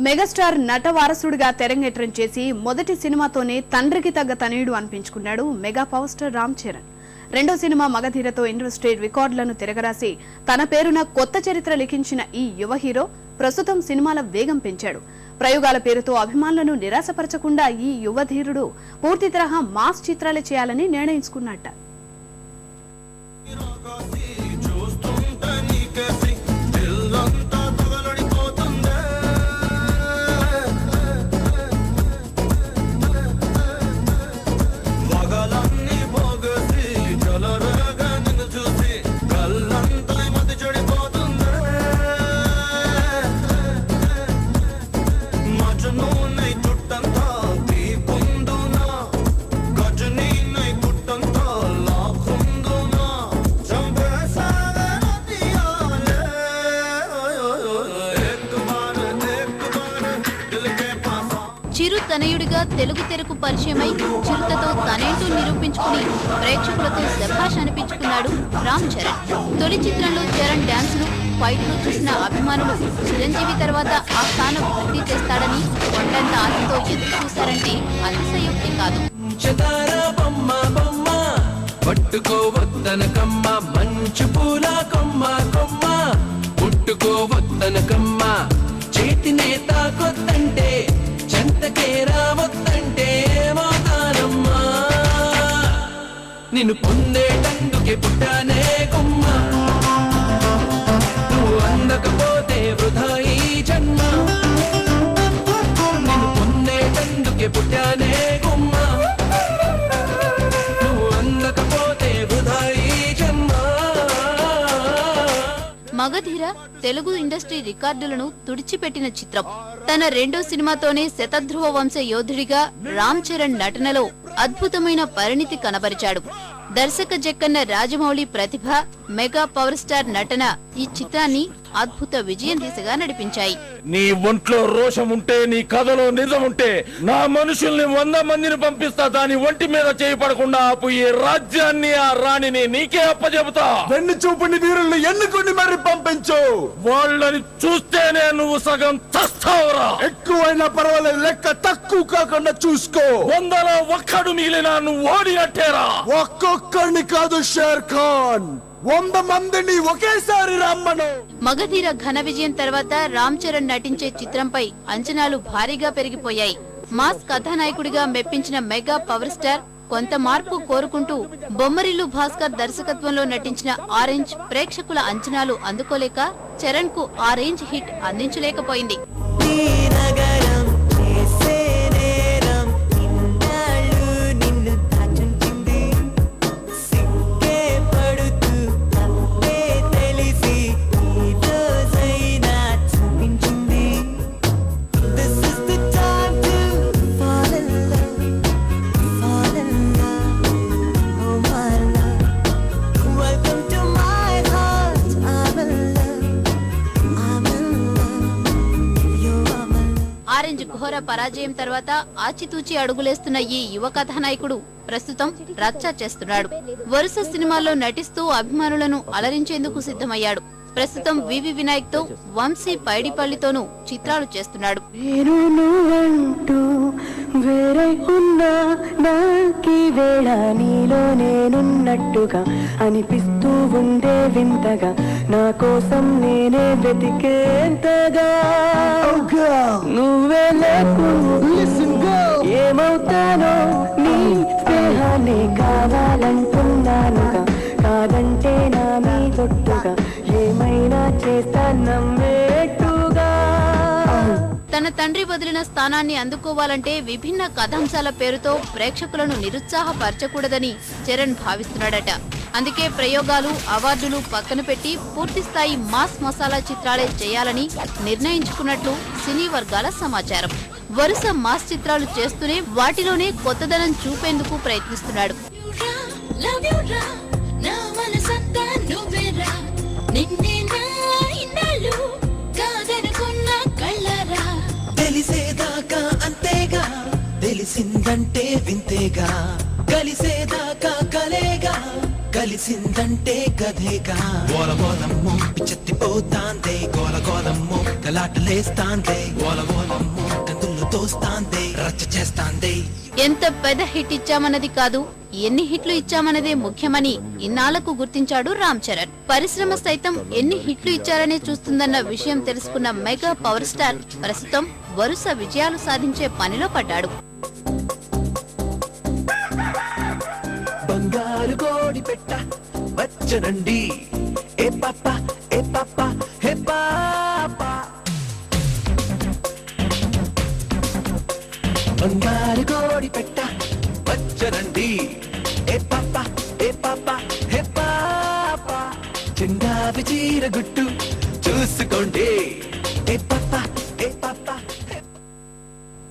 Megastar నట వారసుడిగా తెరంగేట్రం చేసి మొదటి సినిమాతోనే తండ్రికి తగ్గ తనయుడు అనిపించుకున్నాడు mega power star Ram Charan. రెండో సినిమా మగధీరతో ఇండస్ట్రీ రికార్డులను తిరగరాసి తన పేరున కొత్త చరిత్ర లిఖించిన ఈ యువ హీరో ప్రస్తుతం సినిమాల వేగం పెంచాడు. ప్రయోగాల పేరుతో అభిమానులను నిరాశపరచకుండా ఈ యువధీరుడు పూర్తి తరహా మాస్ చిత్రాలు చేయాలని నిర్ణయించుకున్నట్ట. తనయుడిగా తెలుగు తెరకు పరిచయమై చిరుతతో తనేంటూ నిరూపించుకుని ప్రేక్షకులతో శభాష్ అనిపించుకున్నాడు రామ్ చరణ్. తొలి చిత్రంలో చరణ్ డాన్సులు ఫైట్లు చూసిన అభిమానులు చిరంజీవి తర్వాత ఆ స్థానం భర్తీ చేస్తాడని కొండంత ఆశతో ఎదురు చూశారంటే అతిశయోక్తి కాదు. చతార కమ్మ పట్టుకోవద్దనకమ్మ మంచు పూల కొమ్మ కొమ్మ ముట్టుకోవద్దనకమ్మ చేతి నేత కొత్త నిన్ను పొందేటందుకే పుట్టానే కొమ్మ. నువ్వు అందకపోతే వృధా ఈ జన్మ. నిన్ను పొందేటందుకే పుట్టానే కొమ్మ. నువ్వు అందకపోతే వృధా ఈ జన్మ. మగధీర తెలుగు ఇండస్ట్రీ రికార్డులను తుడిచిపెట్టిన చిత్రం. తన రెండో సినిమాతోనే శతధ్రువ వంశ యోధుడిగా రామ్ చరణ్ నటనలో అద్భుతమైన పరిణితి కనబరిచాడు. దర్శక జక్కన్న రాజమౌళి ప్రతిభ మెగా పవర్ స్టార్ నటన ఈ చిత్రాన్ని అద్భుత విజయం దిశగా నడిపించాయి. నీ ఒంట్లో రోషం ఉంటే నీ కథలో నిజం ఉంటే నా మనుషుల్ని వంద మందిని పంపిస్తా దాని ఒంటి మీద చేయపడకుండా ఆపు ఈ రాజ్యాన్ని ఆ రాణిని నీకే అప్పచెబుతా వెన్ను చూపుని వీరుల్ని ఎన్నుకుని మరి పంపించు. వాళ్ళని చూస్తేనే నువ్వు సగం చస్తావురా. ఎక్కువైనా పర్వాలేదు లెక్క తక్కువ కాకుండా చూసుకో. వందలో ఒక్కడు మిగిలినా నువ్వు ఓడినట్టేరా. ఒక్కొక్కరిని కాదు షేర్ ఖాన్. వంద మందిని ఒకేసారి రమ్మను. మగధీర ఘన విజయం తర్వాత రామ్ చరణ్ నటించే చిత్రంపై అంచనాలు భారీగా పెరిగిపోయాయి. మాస్ కథానాయకుడిగా మెప్పించిన మెగా పవర్ స్టార్ కొంత మార్పు కోరుకుంటూ బొమ్మరిల్లు భాస్కర్ దర్శకత్వంలో నటించిన ఆరెంజ్ ప్రేక్షకుల అంచనాలు అందుకోలేక చరణ్కు ఆ రేంజ్ హిట్ అందించలేకపోయింది. ఘోర పరాజయం తర్వాత ఆచితూచి అడుగులేస్తున్న ఈ యువ కథానాయకుడు ప్రస్తుతం రచ్చ చేస్తున్నాడు. వరుస సినిమాల్లో నటిస్తూ అభిమానులను అలరించేందుకు సిద్ధమయ్యాడు. ప్రస్తుతం వివి వినాయక్తో వంశీ పైడిపల్లితోనూ చిత్రాలు చేస్తున్నాడు. వేళ నీలో నేనున్నట్టుగా అనిపిస్తూ ఉండే వింతగా. నా కోసం నేనే వెతికేంతగా. Oh నువ్వే లేకు. ఏమవుతానో నీ స్నేహాన్ని కావాలంటున్నానుగా కాదంటే నా మీ తొట్టుగా. ఏమైనా చేస్తా నమ్మేట్టుగా తన తండ్రి వదిలిన స్థానాన్ని అందుకోవాలంటే విభిన్న కథాంశాల పేరుతో ప్రేక్షకులను నిరుత్సాహపరచకూడదని చరణ్ భావిస్తున్నాడట అందుకే ప్రయోగాలు అవార్డులు పక్కన పెట్టి పూర్తిస్థాయి మాస్ మసాలా చిత్రాలే చేయాలని నిర్ణయించుకున్నట్లు సినీ వర్గాల సమాచారం వరుస మాస్ చిత్రాలు చేస్తూనే వాటిలోనే కొత్తదనం చూపేందుకు ప్రయత్నిస్తున్నాడు నిన్నే కలిసిందంటే వింతేగా కలిసేదాకా కలేగా కలిసిందంటే కథేగా. గోల గోలమ్మో పిచ్చెత్తిపోతాందే గోల గోలమ్మో గలాటలేస్తాందే గోల గోలమ్మో కందులు తోస్తాందే రచ్చ చేస్తాందే. ఎంత పెద్ద హిట్ ఇచ్చామన్నది కాదు ఎన్ని హిట్లు ఇచ్చామన్నదే ముఖ్యమని ఇన్నాళ్ళకు గుర్తించాడు రామ్ చరణ్. పరిశ్రమ సైతం ఎన్ని హిట్లు ఇచ్చారనే చూస్తుందన్న విషయం తెలుసుకున్న మెగా పవర్ స్టార్ ప్రస్తుతం వరుస విజయాలు సాధించే పనిలో పడ్డాడు. బంగారు కోడి పెట్ట వచ్చనండి. ఏ పాప ఏ పాప ఏ పాప హే పాప. చిన్న చీర గుట్టు చూసుకోండి.